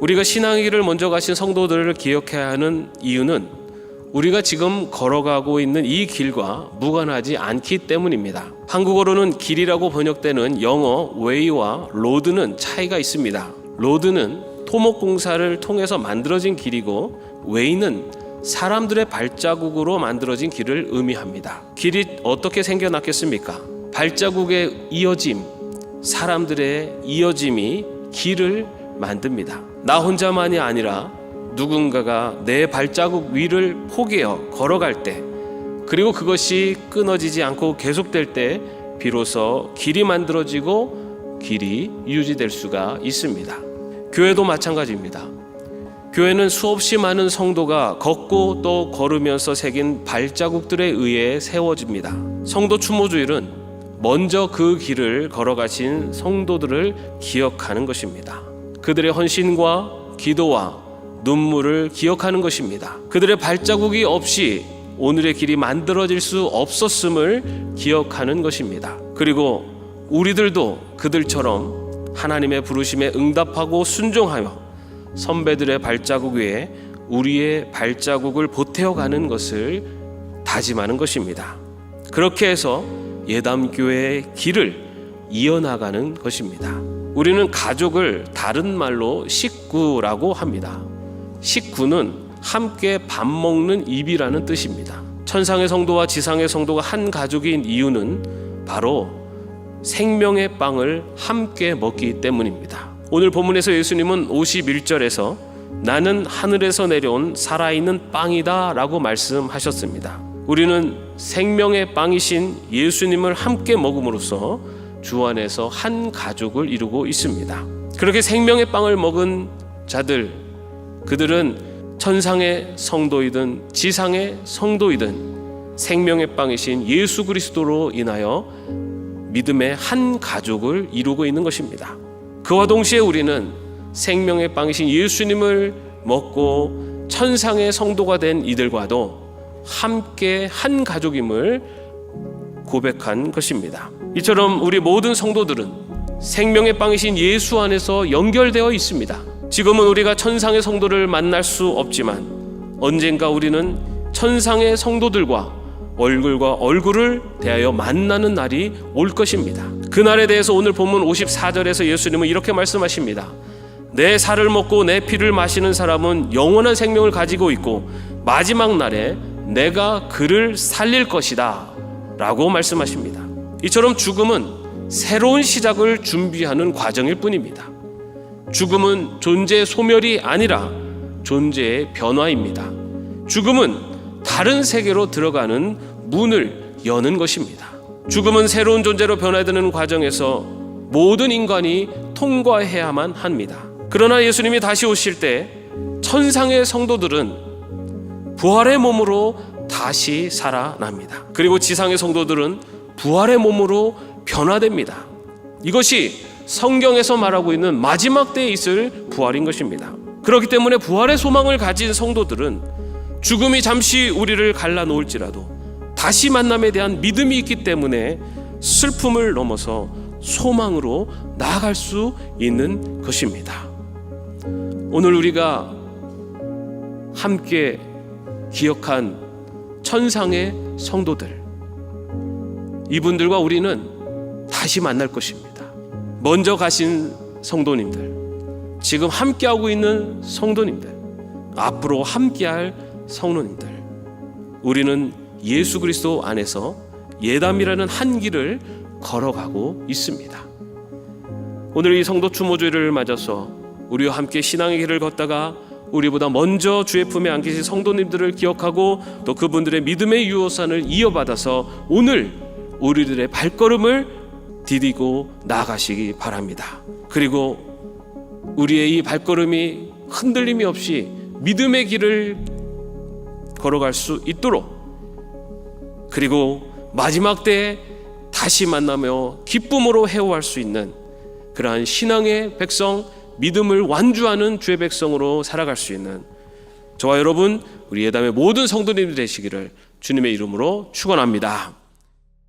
우리가 신앙의 길을 먼저 가신 성도들을 기억해야 하는 이유는 우리가 지금 걸어가고 있는 이 길과 무관하지 않기 때문입니다. 한국어로는 길이라고 번역되는 영어 웨이와 로드는 차이가 있습니다. 로드는 토목공사를 통해서 만들어진 길이고 웨이는 사람들의 발자국으로 만들어진 길을 의미합니다. 길이 어떻게 생겨났겠습니까? 발자국의 이어짐, 사람들의 이어짐이 길을 만듭니다. 나 혼자만이 아니라 누군가가 내 발자국 위를 포개어 걸어갈 때, 그리고 그것이 끊어지지 않고 계속될 때, 비로소 길이 만들어지고 길이 유지될 수가 있습니다. 교회도 마찬가지입니다. 교회는 수없이 많은 성도가 걷고 또 걸으면서 새긴 발자국들에 의해 세워집니다. 성도 추모주일은 먼저 그 길을 걸어가신 성도들을 기억하는 것입니다. 그들의 헌신과 기도와 눈물을 기억하는 것입니다. 그들의 발자국이 없이 오늘의 길이 만들어질 수 없었음을 기억하는 것입니다. 그리고 우리들도 그들처럼 하나님의 부르심에 응답하고 순종하여 선배들의 발자국 위에 우리의 발자국을 보태어 가는 것을 다짐하는 것입니다. 그렇게 해서 예담교회의 길을 이어나가는 것입니다. 우리는 가족을 다른 말로 식구라고 합니다. 식구는 함께 밥 먹는 입이라는 뜻입니다. 천상의 성도와 지상의 성도가 한 가족인 이유는 바로 생명의 빵을 함께 먹기 때문입니다. 오늘 본문에서 예수님은 51절에서 나는 하늘에서 내려온 살아있는 빵이다 라고 말씀하셨습니다. 우리는 생명의 빵이신 예수님을 함께 먹음으로써 주 안에서 한 가족을 이루고 있습니다. 그렇게 생명의 빵을 먹은 자들, 그들은 천상의 성도이든 지상의 성도이든 생명의 빵이신 예수 그리스도로 인하여 믿음의 한 가족을 이루고 있는 것입니다. 그와 동시에 우리는 생명의 빵이신 예수님을 먹고 천상의 성도가 된 이들과도 함께 한 가족임을 고백한 것입니다. 이처럼 우리 모든 성도들은 생명의 빵이신 예수 안에서 연결되어 있습니다. 지금은 우리가 천상의 성도를 만날 수 없지만 언젠가 우리는 천상의 성도들과 얼굴과 얼굴을 대하여 만나는 날이 올 것입니다. 그 날에 대해서 오늘 본문 54절에서 예수님은 이렇게 말씀하십니다. 내 살을 먹고 내 피를 마시는 사람은 영원한 생명을 가지고 있고 마지막 날에 내가 그를 살릴 것이다. 라고 말씀하십니다. 이처럼 죽음은 새로운 시작을 준비하는 과정일 뿐입니다. 죽음은 존재의 소멸이 아니라 존재의 변화입니다. 죽음은 다른 세계로 들어가는 문을 여는 것입니다. 죽음은 새로운 존재로 변화되는 과정에서 모든 인간이 통과해야만 합니다. 그러나 예수님이 다시 오실 때 천상의 성도들은 부활의 몸으로 다시 살아납니다. 그리고 지상의 성도들은 부활의 몸으로 변화됩니다. 이것이 성경에서 말하고 있는 마지막 때에 있을 부활인 것입니다. 그렇기 때문에 부활의 소망을 가진 성도들은 죽음이 잠시 우리를 갈라놓을지라도 다시 만남에 대한 믿음이 있기 때문에 슬픔을 넘어서 소망으로 나아갈 수 있는 것입니다. 오늘 우리가 함께 기억한 천상의 성도들, 이분들과 우리는 다시 만날 것입니다. 먼저 가신 성도님들, 지금 함께하고 있는 성도님들, 앞으로 함께할 성도님들, 우리는 예수 그리스도 안에서 예담이라는 한 길을 걸어가고 있습니다. 오늘 이 성도 추모주의를 맞아서 우리와 함께 신앙의 길을 걷다가 우리보다 먼저 주의 품에 안기신 성도님들을 기억하고 또 그분들의 믿음의 유효산을 이어받아서 오늘 우리들의 발걸음을 디디고 나가시기 바랍니다. 그리고 우리의 이 발걸음이 흔들림이 없이 믿음의 길을 걸어갈 수 있도록 그리고 마지막 때에 다시 만나며 기쁨으로 해오할 수 있는 그러한 신앙의 백성, 믿음을 완주하는 주의 백성으로 살아갈 수 있는 저와 여러분 우리 예담의 모든 성도님들 되시기를 주님의 이름으로 축원합니다.